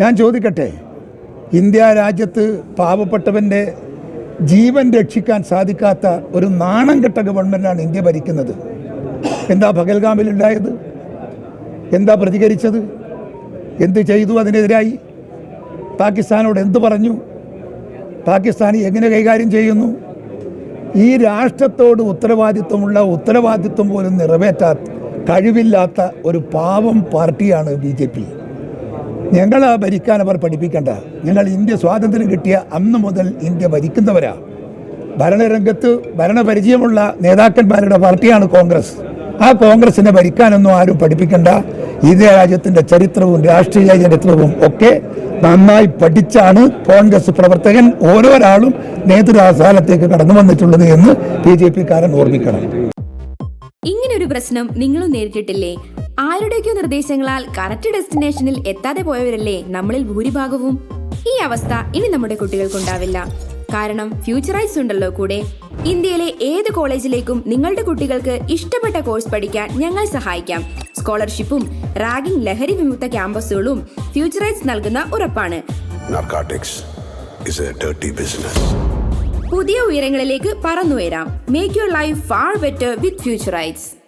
ഞാൻ ചോദിക്കട്ടെ ഇന്ത്യ രാജ്യത്ത് പാവപ്പെട്ടവന്റെ ജീവൻ രക്ഷിക്കാൻ സാധിക്കാത്ത ഒരു നാണം കെട്ട ഗവൺമെന്റാണ് ഇന്ത്യ ഭരിക്കുന്നത്. എന്താ ഭഗൽഗാമിൽ പകൽഗാമിലുണ്ടായത് എന്താ പ്രതികരിച്ചത്? എന്ത് ചെയ്തു അതിനെതിരായി? പാകിസ്ഥാനോട് എന്ത് പറഞ്ഞു? പാകിസ്ഥാനി എങ്ങനെ കൈകാര്യം ചെയ്യുന്നു? ഈ രാഷ്ട്രത്തോട് ഉത്തരവാദിത്വമുള്ള ഉത്തരവാദിത്വം പോലും നിറവേറ്റാത്ത കഴിവില്ലാത്ത ഒരു പാവം പാർട്ടിയാണ് ബി ജെ പി. ഞങ്ങൾ ഭരിക്കാൻ അവർ പഠിപ്പിക്കേണ്ട. ഞങ്ങൾ ഇന്ത്യ സ്വാതന്ത്ര്യം കിട്ടിയ അന്ന് മുതൽ ഇന്ത്യ ഭരിക്കുന്നവരാ. ഭരണരംഗത്ത് ഭരണപരിചയമുള്ള നേതാക്കന്മാരുടെ പാർട്ടിയാണ് കോൺഗ്രസ്. ആ കോൺഗ്രസിനെ ഭരിക്കാനൊന്നും ആരും പഠിപ്പിക്കേണ്ട. ഇന്ത്യ രാജ്യത്തിന്റെ ചരിത്രവും രാഷ്ട്രീയ ചരിത്രവും ഒക്കെ നന്നായി പഠിച്ചാണ് കോൺഗ്രസ് പ്രവർത്തകൻ ഓരോരാളും നേതൃസ്ഥാനത്തേക്ക് കടന്നു വന്നിട്ടുള്ളത് എന്ന് ബി ജെ പിക്കാരൻ ഓർമ്മിക്കണം. ഇങ്ങനൊരു പ്രശ്നം നിങ്ങളും നേരിട്ടിട്ടില്ലേ? ആരുടെയൊക്കെയോ നിർദ്ദേശങ്ങളാൽ കറക്റ്റ് ഡെസ്റ്റിനേഷനിൽ എത്താതെ പോയവരല്ലേ നമ്മളിൽ ഭൂരിഭാഗവും? ഈ അവസ്ഥ ഇനി നമ്മുടെ കുട്ടികൾക്കുണ്ടാവില്ല. കാരണം ഫ്യൂച്ചറൈസ് ഉണ്ടല്ലോ കൂടെ. ഇന്ത്യയിലെ ഏത് കോളേജിലേക്കും നിങ്ങളുടെ കുട്ടികൾക്ക് ഇഷ്ടപ്പെട്ട കോഴ്സ് പഠിക്കാൻ ഞങ്ങൾ സഹായിക്കാം. സ്കോളർഷിപ്പും റാഗിംഗ് ലഹരി വിമുക്ത ക്യാമ്പസുകളും ഫ്യൂച്ചറൈസ് നൽകുന്ന ഉറപ്പാണ്. പുതിയ ഉയരങ്ങളിലേക്ക് പറന്നുയരാം. Make your life far better with Futurights